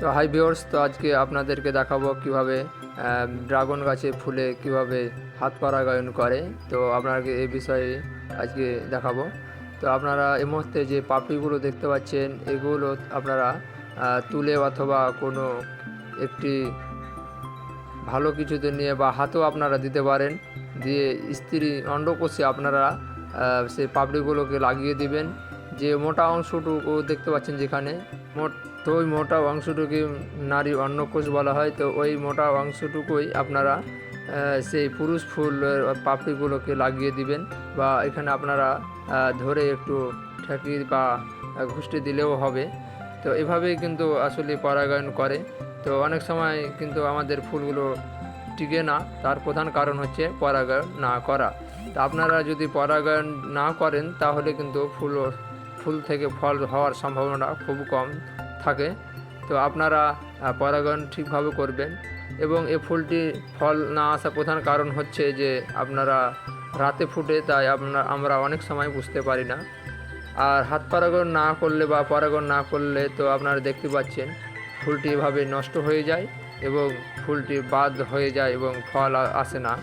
তো high viewers তো আজকে আপনাদেরকে দেখাবো কীভাবে ড্রাগন গাছে ফুলে কীভাবে হাত পরাগায়ন করে। তো আপনাকে এই বিষয়ে আজকে দেখাবো। তো আপনারা এই মুহূর্তে যে পাপড়িগুলো দেখতে পাচ্ছেন, এগুলো আপনারা তুলে অথবা কোনো একটি ভালো কিছুতে নিয়ে বা হাতেও আপনারা দিতে পারেন। দিয়ে স্ত্রী অন্ডকোষে আপনারা সেই পাপড়িগুলোকে লাগিয়ে দিবেন। যে মোটা অংশটুকু দেখতে পাচ্ছেন যেখানে, মোট তো ওই মোটা অংশটুকু নারী অন্নকোষ বলা হয়, তো ওই মোটা অংশটুকুই আপনারা সেই পুরুষ ফুলের পাপড়িগুলোকে লাগিয়ে দিবেন বা এখানে আপনারা ধরে একটু ঠেকি বা ঘুষটে দিলেও হবে। তো এভাবেই কিন্তু আসলে পরাগায়ন করে। তো অনেক সময় কিন্তু আমাদের ফুলগুলো টিকে না, তার প্রধান কারণ হচ্ছে পরাগায়ন না করা। তো আপনারা যদি পরাগায়ন না করেন, তাহলে কিন্তু ফুল ফুল থেকে ফল হওয়ার সম্ভাবনা খুব কম থাকে। তো আপনারা পরাগায়ন ঠিকভাবে করবেন এবং এ ফুলটি ফল না আসার প্রধান কারণ হচ্ছে যে আপনারা রাতে ফুটে তাই আপনার আমরা অনেক সময় বুঝতে পারি না। আর হাত পরাগণ না করলে বা পরাগণ না করলে তো আপনারা দেখতে পাচ্ছেন ফুলটি এভাবে নষ্ট হয়ে যায় এবং ফুলটি বাদ হয়ে যায় এবং ফল আসে না।